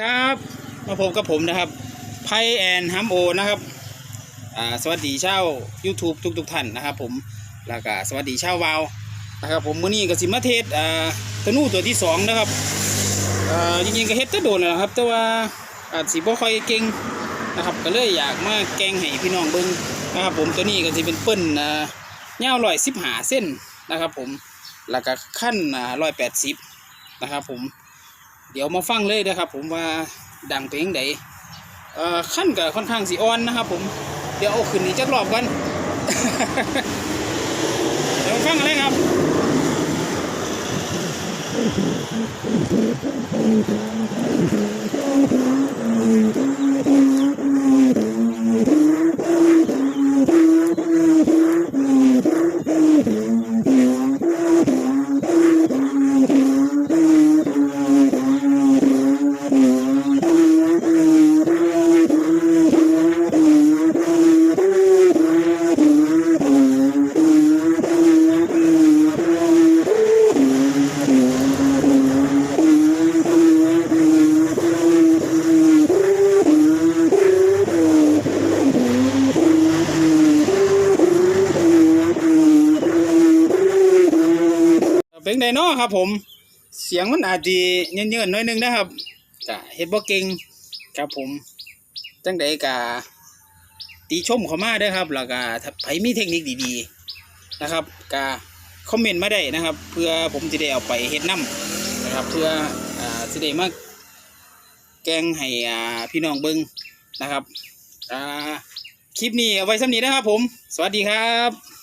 ครับมาพบกับผมนะครับไพแอนฮัมโอนะครับสวัสดีเช่า YouTube ทุกทุกๆท่านนะครับผมแล้วก็สวัสดีเช่าวาวนะครับผมมื้อนี้ก็สิมาเทศอ่าตะนูตัวที่สองนะครับอ่าจริงๆก็เฮ็ดแตะโดนแล้วนะครับ แต่ว่าอาจสิบ่ค่อยเก่งนะครับก็เลยอยากมาแกงให้พี่น้องเบิ่งนะครับผมตัวนี้ก็สิเป็นเปิ้นอ่ายาว115เส้นนะครับผมแล้วก็ขั้นอ่า180นะครับผม เดี๋ยวมาฟังเลยนะครับ ผมว่าดังเพลงไดเอ่อขั้นกับค่อนข้างสีอ่อนนะครับ ผมเดี๋ยวเอาขึ้นนี้จักรอบกันเดี๋ยวฟังกันเลยครับ เพลงใดเนาะครับ ผม เสียงมันอาจจะเยืนๆหน่อยหนึงนะครับก็เฮ็ดบ่เก่งครับผม จังใดก็ตีชมเขามาเด้ครับ แล้วก็ถ้าใครมีเทคนิคดีๆนะครับก็คอมเมนต์มาได้นะครับ เพื่อผมจะได้เอาไปเฮ็ดนํนะครับ เพื่ออ่าสิได้มาแกงให้อ่าพี่น้องเบิงนะครับอ่าคลิปนี้เอาไว้สำนี้นะครับผม สวัสดีครับ